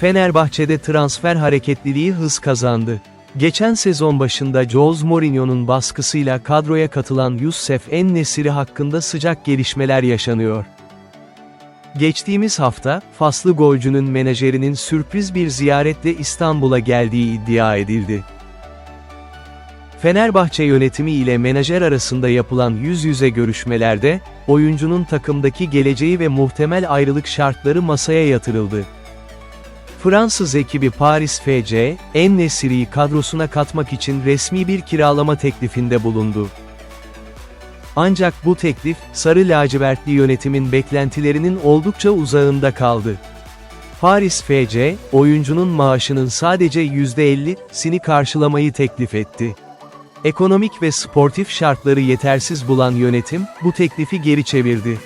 Fenerbahçe'de transfer hareketliliği hız kazandı. Geçen sezon başında Jose Mourinho'nun baskısıyla kadroya katılan Youssef En-Nesyri hakkında sıcak gelişmeler yaşanıyor. Geçtiğimiz hafta, Faslı golcünün menajerinin sürpriz bir ziyaretle İstanbul'a geldiği iddia edildi. Fenerbahçe yönetimi ile menajer arasında yapılan yüz yüze görüşmelerde, oyuncunun takımdaki geleceği ve muhtemel ayrılık şartları masaya yatırıldı. Fransız ekibi Paris FC, En-Nesyri'yi kadrosuna katmak için resmi bir kiralama teklifinde bulundu. Ancak bu teklif, Sarı Lacivertli yönetimin beklentilerinin oldukça uzağında kaldı. Paris FC, oyuncunun maaşının sadece %50'sini karşılamayı teklif etti. Ekonomik ve sportif şartları yetersiz bulan yönetim, bu teklifi geri çevirdi.